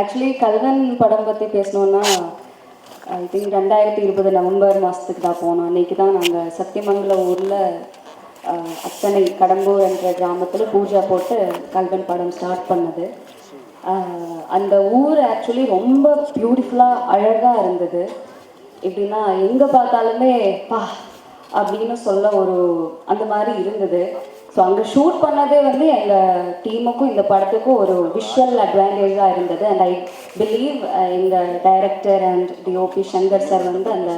Actually கல்வன் படம் பற்றி பேசணுன்னா ஐ திங்க் ரெண்டாயிரத்தி இருபது நவம்பர் மாதத்துக்கு தான் போனோம். அன்றைக்கி தான் நாங்கள் சத்தியமங்கலம் ஊரில் அத்தனை கடம்பூர் என்ற கிராமத்தில் பூஜா போட்டு கல்வன் படம் ஸ்டார்ட் பண்ணது. அந்த ஊர் ஆக்சுவலி ரொம்ப பியூட்டிஃபுல்லாக அழகாக இருந்தது. எப்படின்னா எங்கே பார்த்தாலுமே பா அப்படின்னு சொல்ல ஒரு அந்த மாதிரி இருந்தது. ஸோ அங்கே ஷூட் பண்ணதே வந்து எங்கள் டீமுக்கும் இந்த படத்துக்கும் ஒரு விஷுவல் அட்வான்டேஜாக இருந்தது. அண்ட் ஐ பிலீவ் எங்கள் director and DOP Shankar sir வந்து அந்த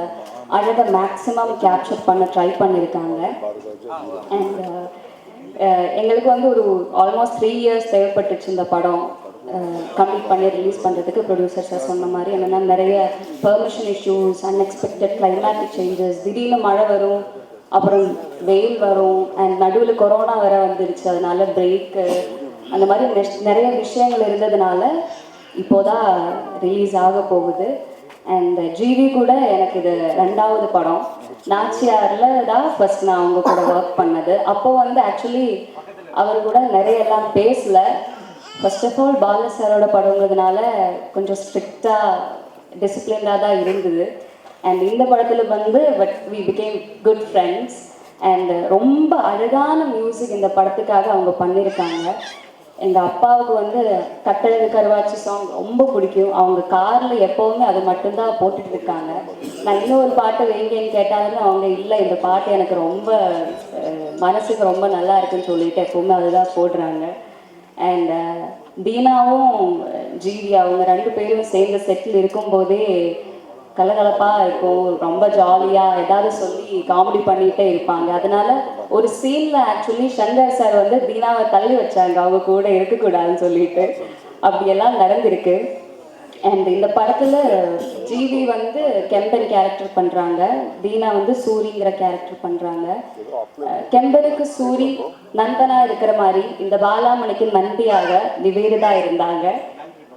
அழகை மேக்ஸிமம் கேப்சர் பண்ண ட்ரை பண்ணியிருக்காங்க அண்ட் uh, uh, எங்களுக்கு வந்து ஒரு ஆல்மோஸ்ட் த்ரீ இயர்ஸ் தேவைப்பட்டுச்சு இந்த படம். Uh, கம்ப்ளீட் பண்ணி ரிலீஸ் பண்ணுறதுக்கு ப்ரொடியூசர் சார் சொன்ன மாதிரி என்னென்னா நிறைய permission issues unexpected climatic changes திடீர்னு மழை வரும் அப்புறம் வெயில் வரும் அண்ட் நடுவில் கொரோனா வேற வந்துருச்சு. அதனால பிரேக்கு அந்த மாதிரி நிறைய விஷயங்கள் இருந்ததுனால இப்போதான் ரிலீஸ் ஆக போகுது. அண்ட் ஜிவி கூட எனக்கு இது ரெண்டாவது படம். நாச்சியாரில் தான் ஃபர்ஸ்ட் நான் அவங்க கூட ஒர்க் பண்ணது. அப்போ வந்து ஆக்சுவலி அவர் கூட நிறைய எல்லாம் பேசல. ஃபர்ஸ்ட் ஆஃப் ஆல் பால சாரோட படங்கிறதுனால கொஞ்சம் ஸ்ட்ரிக்டாக டிசிப்ளின்டாக தான் இருந்தது. அண்ட் இந்த படத்தில் வந்து but we become good friends and ரொம்ப அழகான மியூசிக் இந்த படத்துக்காக அவங்க பண்ணியிருக்காங்க. எங்கள் அப்பாவுக்கு வந்து கட்டழகு கருவாச்சி சாங் ரொம்ப பிடிக்கும். அவங்க காரில் எப்போவுமே அது மட்டும்தான் போட்டுட்டு இருக்காங்க. நான் இன்னொரு பாட்டு வைங்கன்னு கேட்டாலுமே அவங்க இல்லை இந்த பாட்டு எனக்கு ரொம்ப மனசுக்கு ரொம்ப நல்லா இருக்குன்னு சொல்லிட்டு எப்போவுமே அதுதான் போடுறாங்க. அண்ட் தீனாவும் ஜீவி அவங்க ரெண்டு பேரும் சேர்ந்த செட்டில் இருக்கும்போதே கலகலப்பாக இருக்கும் ரொம்ப ஜாலியாக ஏதாவது சொல்லி காமெடி பண்ணிகிட்டே இருப்பாங்க. அதனால ஒரு சீனில் ஆக்சுவலி சங்கர் சார் வந்து தீனாவை தள்ளி வச்சாங்க. அவங்க கூட இருக்கக்கூடாதுன்னு சொல்லிட்டு. அப்படியெல்லாம் நடந்திருக்கு. அண்ட் இந்த படத்தில் ஜிவி வந்து கெம்பன் கேரக்டர் பண்ணுறாங்க தீனா வந்து சூரிங்கிற கேரக்டர் பண்ணுறாங்க கெம்பனுக்கு சூரி நந்தனா இருக்கிற மாதிரி இந்த பாலாமணிக்கு நந்தியாக நிவேதிதா இருந்தாங்க.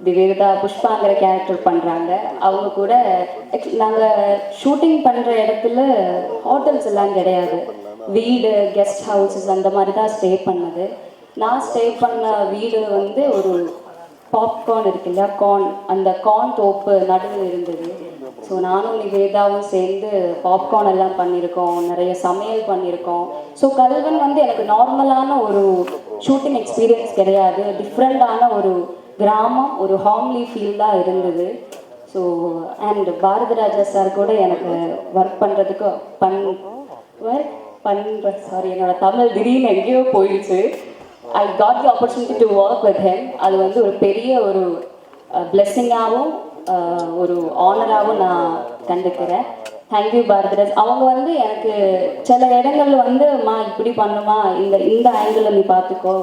நிவேதிதா புஷ்பாங்கிற கேரக்டர் பண்ணுறாங்க அவங்க கூட நாங்கள் ஷூட்டிங் பண்ணுற இடத்துல ஹோட்டல்ஸ் எல்லாம் கிடையாது. வீடு கெஸ்ட் ஹவுசஸ் அந்த மாதிரி தான் ஸ்டே பண்ணது. நான் ஸ்டே பண்ண வீடு வந்து ஒரு பாப்கார்ன் இருக்கு இல்லையா கார்ன் அந்த கார்ன் தோப்பு நடுவில் இருந்தது. ஸோ நானும் நிவேதாவும் சேர்ந்து பாப்கார்ன் எல்லாம் பண்ணியிருக்கோம். நிறைய சமையல் பண்ணியிருக்கோம். ஸோ கல்வன் வந்து எனக்கு நார்மலான ஒரு ஷூட்டிங் எக்ஸ்பீரியன்ஸ் கிடையாது. டிஃப்ரெண்டான ஒரு கிராமம் ஒரு ஹாம்லி ஃபீல்டாக இருந்தது. ஸோ அண்ட் பாரதிராஜா சார் கூட எனக்கு ஒர்க் பண்ணுறதுக்கு பண் ஒர்க் பண்ணுற சாரி என்னோட தமிழ் திடீர்னு எங்கேயோ போயிடுச்சு. I got the opportunity to work with him அது வந்து ஒரு பெரிய ஒரு பிளெஸ்ஸிங்காகவும் ஒரு ஆனராகவும் நான் கண்டுக்கிறேன். தேங்க்யூ பாரதிராஜ். அவங்க வந்து எனக்கு சில இடங்கள்ல வந்து மா இப்படி பண்ணுமா? இந்த இந்த ஆங்கிளில் நீ பார்த்துக்கோ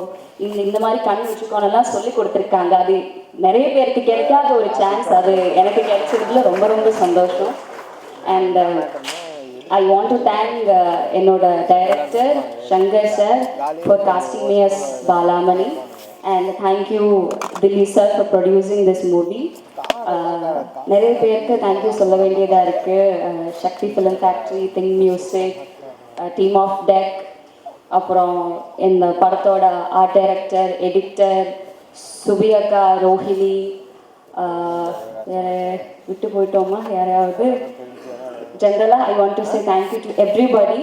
இந்த இந்த மாதிரி கண் வச்சுக்கோனெல்லாம் சொல்லி கொடுத்துருக்காங்க. அது நிறைய பேருக்கு கிடைக்காத ஒரு சான்ஸ் அது. எனக்கு கிடைச்சதுல ரொம்ப ரொம்ப சந்தோஷம். And I want to thank என்னோட director Shankar sir for casting me as Balamani and thank you Dilli sir for producing this movie நிறைய பேருக்கு தேங்க்யூ சொல்ல வேண்டியதாக இருக்குது Sakthi film factory think music team of tech அப்புறம் இந்த படத்தோட art director editor சுபியக்கா ரோஹிணி விட்டு போயிட்டோமா? யாரையாவது? ஜென்ரலாக I want to say thank you to everybody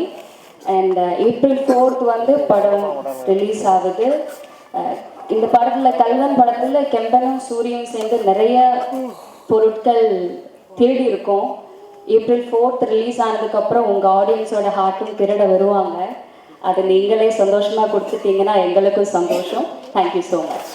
and April fourth வந்து படம் ரிலீஸ் ஆகுது. இந்த படத்தில் கல்வன் படத்தில் கெம்பனும் சூரியனும் சேர்ந்து நிறைய பொருட்கள் தேடி இருக்கோம். ஏப்ரல் ஃபோர்த் ரிலீஸ் ஆனதுக்கப்புறம் உங்கள் ஆடியன்ஸோட ஹார்ட்டும் திருட வருவாங்க. அது நீங்களே சந்தோஷமாக கொடுத்துட்டீங்கன்னா எங்களுக்கும் சந்தோஷம். Thank you so much